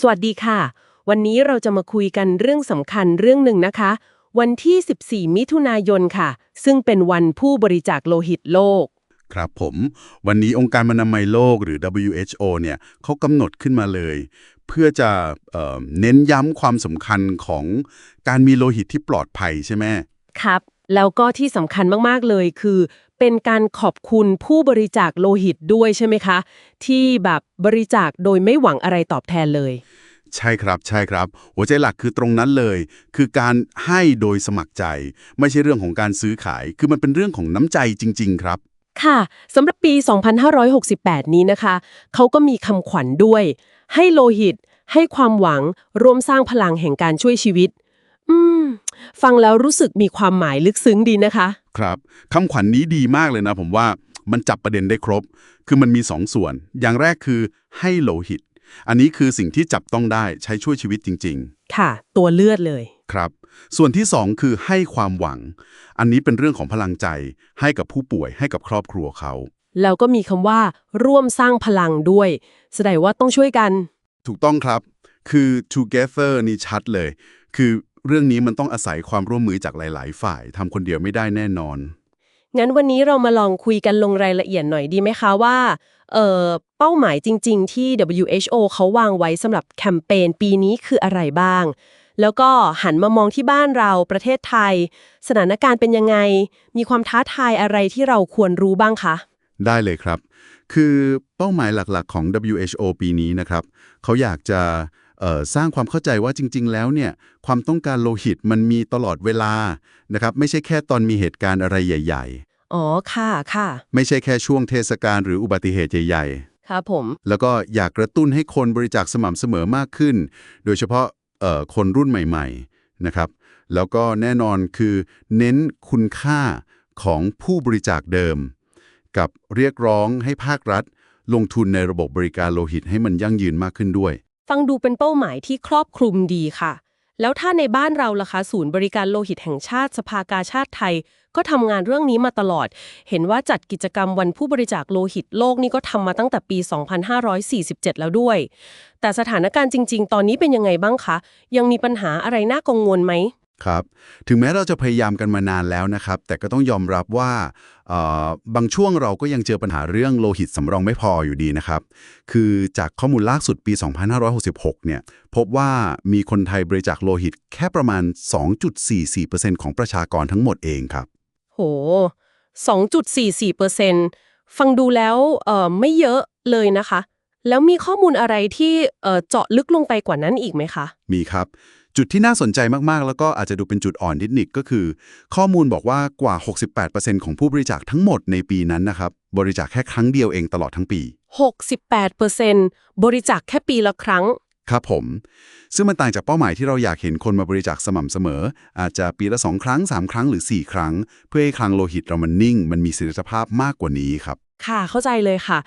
สวัสดีค่ะ วันนี้เราจะมาคุยกันเรื่องสำคัญเรื่องหนึ่งนะคะ วันที่ 14 มิถุนายนค่ะ ซึ่งเป็นวันผู้บริจาคโลหิตโลก ครับผม วันนี้องค์การอนามัยโลกหรือ WHO เนี่ยเขากำหนดขึ้นมาเลย เพื่อจะเอ่อเน้นย้ำความสำคัญของการมีโลหิตที่ปลอดภัยใช่ไหมครับ แล้วก็ที่สำคัญมาก ๆ เลยคือ เป็นการขอบคุณผู้บริจาคโลหิตด้วยใช่ไหมคะ ที่แบบบริจาคโดยไม่หวังอะไรตอบแทนเลย ใช่ครับใช่ครับ หัวใจหลักคือตรงนั้นเลย คือการให้โดยสมัครใจ ไม่ใช่เรื่องของการซื้อขาย คือมันเป็นเรื่องของน้ำใจจริง ๆ ครับ ค่ะสำหรับปี 2568 นี้นะคะ เขาก็มีคำขวัญด้วย ให้โลหิต ให้ความหวังร่วมสร้างพลังแห่งการช่วยชีวิต อืม ฟังแล้วรู้สึกมีความหมายลึกซึ้งดีนะคะ ครับคำขวัญนนี้ดีมากเลยนะ ผมว่ามันจับประเด็นได้ครบ คือมันมีสองส่วน อย่างแรกคือให้โลหิต อันนี้คือสิ่งที่จับต้องได้ใช้ช่วยชีวิตจริงค่ะ ตัวเลือดเลยๆครับ ส่วนที่สองคือให้ความหวัง อันนี้เป็นเรื่องของพลังใจ ให้กับผู้ป่วยให้กับครอบครัวเขา แล้วก็มีคำว่า ร่วมสร้างพลังด้วย แสดงว่าต้องช่วยกัน ถูกต้องครับ คือ together นี่ชัดเลย คือ เรื่องนี้มันต้องอาศัยความร่วมมือจากหลาย ๆ ฝ่ายทำคนเดียวไม่ได้แน่นอน งั้นวันนี้เรามาลองคุยกันลงรายละเอียดหน่อยดีไหมคะว่าเอ่อเป้าหมายจริง ๆ ที่ WHO เขาวางไว้สำหรับแคมเปญปีนี้คืออะไรบ้าง แล้วก็หันมามองที่บ้านเราประเทศไทย สถานการณ์เป็นยังไง มีความท้าทายอะไรที่เราควรรู้บ้างคะ ได้เลยครับ คือเป้าหมายหลักๆของ WHO ปีนี้นะครับ เขาอยากจะเอ่อ สร้างความเข้าใจว่าจริง ๆ แล้วเนี่ยความต้องการโลหิตมันมีตลอดเวลานะครับไม่ใช่แค่ตอนมีเหตุการณ์อะไรใหญ่อ๋อ ค่ะ ค่ะๆไม่ใช่แค่ช่วงเทศกาลหรืออุบัติเหตุใหญ่ครับผมๆแล้วก็อยากกระตุ้นให้คนบริจาคสม่ำเสมอมากขึ้น โดยเฉพาะเอ่อคนรุ่นใหม่ๆ นะครับ แล้วก็แน่นอนคือเน้นคุณค่าของผู้บริจาคเดิม กับเรียกร้องให้ภาครัฐ ลงทุนในระบบบริการโลหิตให้มันยั่งยืนมากขึ้นด้วย ฟังดูเป็นเป้าหมายที่ครอบคลุมดีค่ะ แล้วถ้าในบ้านเราล่ะคะศูนย์บริการโลหิตแห่งชาติสภากาชาติไทย ก็ทำงานเรื่องนี้มาตลอด เห็นว่าจัดกิจกรรมวันผู้บริจาคโลหิตโลกนี่ก็ทำมาตั้งแต่ปี 2547 แล้วด้วย แต่สถานการณ์จริง ๆ ตอนนี้เป็นยังไงบ้างคะ ยังมีปัญหาอะไรน่ากังวลไหม ครับ ถึงแม้เราจะพยายามกันมานานแล้วนะครับ แต่ก็ต้องยอมรับว่าเอ่อบางช่วงเราก็ยังเจอปัญหาเรื่องโลหิตสำรองไม่พออยู่ดีนะครับ คือจากข้อมูลล่าสุดปี 2566 เนี่ย พบว่ามีคนไทยบริจาคโลหิตแค่ประมาณ 2.44%ของประชากรทั้งหมดเองครับ โห 2.44%ฟังดูแล้วเอ่อไม่เยอะเลยนะคะ แล้วมีข้อมูลอะไรที่เอ่อเจาะลึกลงไปกว่านั้นอีกไหมคะ มีครับ จุดที่น่าสนใจมากๆ แล้วก็อาจจะดูเป็นจุดอ่อนนิดนิดก็คือ ข้อมูลบอกว่ากว่า 68%ของผู้บริจาคทั้งหมดในปีนั้นนะครับ บริจาคแค่ครั้งเดียวเองตลอดทั้งปี 68%บริจาคแค่ปีละครั้ง ครับผม ซึ่งมันต่างจากเป้าหมายที่เราอยากเห็นคนมาบริจาคสม่ำเสมอ อาจจะปีละ 2 ครั้ง 3 ครั้งหรือ 4 ครั้ง เพื่อให้คลังโลหิตเรามันนิ่ง มันมีเสถียรภาพมากกว่านี้ครับ ค่ะเข้าใจเลยค่ะ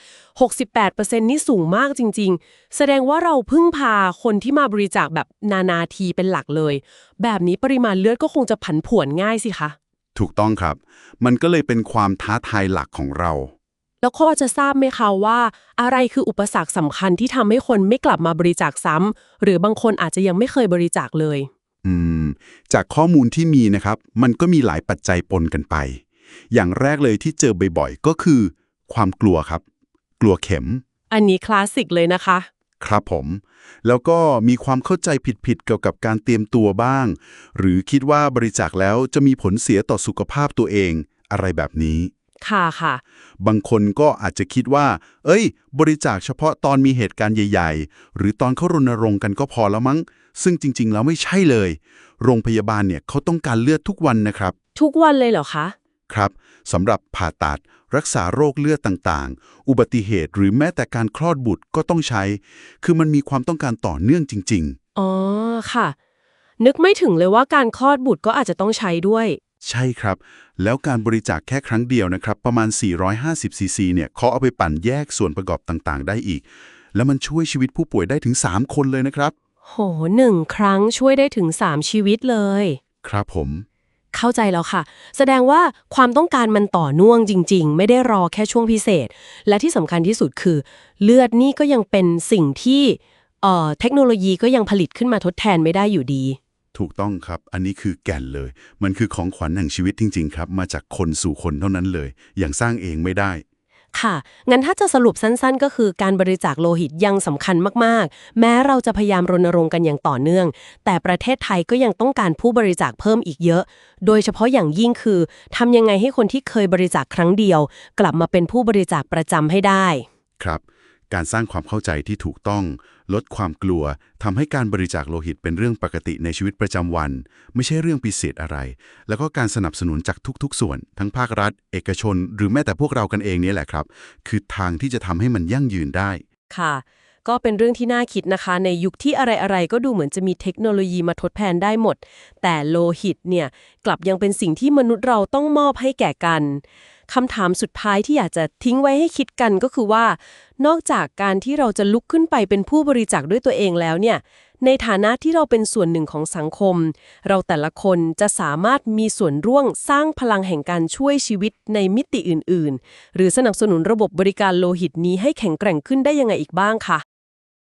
68%นี่สูงมากจริง ๆ แสดงว่าเราพึ่งพาคนที่มาบริจาคแบบนานาทีเป็นหลักเลย แบบนี้ปริมาณเลือดก็คงจะผันผวนง่ายสิคะ ถูกต้องครับ มันก็เลยเป็นความท้าทายหลักของเรา แล้วก็จะทราบไหมคะว่า อะไรคืออุปสรรคสำคัญที่ทำให้คนไม่กลับมาบริจาคซ้ำหรือบางคนอาจจะยังไม่เคยบริจาคเลย อืม จากข้อมูลที่มีนะครับ มันก็มีหลายปัจจัยปนกันไป อย่างแรกเลยที่เจอบ่อยๆก็คือ ความกลัวครับ กลัวเข็ม อันนี้คลาสสิกเลยนะคะ ครับผม แล้วก็มีความเข้าใจผิดๆเกี่ยวกับการเตรียมตัวบ้าง หรือคิดว่าบริจาคแล้วจะมีผลเสียต่อสุขภาพตัวเองอะไรแบบนี้ค่ะค่ะ บางคนก็อาจจะคิดว่า เอ้ย บริจาคเฉพาะตอนมีเหตุการณ์ใหญ่ ๆ หรือตอนเขารณรงค์กันก็พอแล้วมั้ง ซึ่งจริง ๆ แล้วไม่ใช่เลย โรงพยาบาลเนี่ยเขาต้องการเลือดทุกวันนะครับ ทุกวันเลยเหรอคะ ครับสำหรับผ่าตัด รักษาโรคเลือดต่างๆ อุบัติเหตุหรือแม้แต่การคลอดบุตรก็ต้องใช้ คือมันมีความต้องการต่อเนื่องจริง ๆ อ๋อ ค่ะ นึกไม่ถึงเลยว่าการคลอดบุตรก็อาจจะต้องใช้ด้วย ใช่ครับ แล้วการบริจาคแค่ครั้งเดียวนะครับ ประมาณ 450ซีซีเนี่ยเขาเอาไปปั่นแยกส่วนประกอบต่างๆ ได้อีก แล้วมันช่วยชีวิตผู้ป่วยได้ถึง 3 คนเลยนะครับ โหหนึ่งครั้งช่วยได้ถึง 3 ชีวิตเลย ครับผม เข้าใจแล้วค่ะ แสดงว่าความต้องการมันต่อน่วงจริง ๆ ไม่ได้รอแค่ช่วงพิเศษ และที่สำคัญที่สุดคือ เลือดนี่ก็ยังเป็นสิ่งที่เอ่อเทคโนโลยีก็ยังผลิตขึ้นมาทดแทนไม่ได้อยู่ดี ถูกต้องครับ อันนี้คือแก่นเลย มันคือของขวัญแห่งชีวิตจริง ๆ ครับ มาจากคนสู่คนเท่านั้นเลย อย่างสร้างเองไม่ได้ ค่ะ งั้นถ้าจะสรุปสั้นๆ ก็คือการบริจาคโลหิตยังสำคัญมากๆ แม้เราจะพยายามรณรงค์กันอย่างต่อเนื่อง แต่ประเทศไทยก็ยังต้องการผู้บริจาคเพิ่มอีกเยอะ โดยเฉพาะอย่างยิ่งคือทำยังไงให้คนที่เคยบริจาคครั้งเดียว กลับมาเป็นผู้บริจาคประจำให้ได้ ครับ การสร้างความเข้าใจที่ถูกต้อง ลดความกลัวทำให้การบริจาคโลหิตเป็นเรื่องปกติในชีวิตประจำวัน ไม่ใช่เรื่องพิเศษอะไร แล้วก็การสนับสนุนจากทุกๆ ส่วน ทั้งภาครัฐ เอกชน หรือแม้แต่พวกเรากันเองนี่แหละครับ คือทางที่จะทำให้มันยั่งยืนได้ ค่ะ ก็เป็นเรื่องที่น่าคิดนะคะ ในยุคที่อะไรๆ ก็ดูเหมือนจะมีเทคโนโลยีมาทดแทนได้หมด แต่โลหิตเนี่ยกลับยังเป็นสิ่งที่มนุษย์เราต้องมอบให้แก่กันคำถามสุดท้ายที่อยากจะทิ้งไว้ให้คิดกันก็คือว่า นอกจากการที่เราจะลุกขึ้นไปเป็นผู้บริจาคด้วยตัวเองแล้วเนี่ย ในฐานะที่เราเป็นส่วนหนึ่งของสังคม เราแต่ละคนจะสามารถมีส่วนร่วมสร้างพลังแห่งการช่วยชีวิตในมิติอื่น ๆ หรือสนับสนุนระบบบริการโลหิตนี้ให้แข็งแกร่งขึ้นได้ยังไงอีกบ้างคะ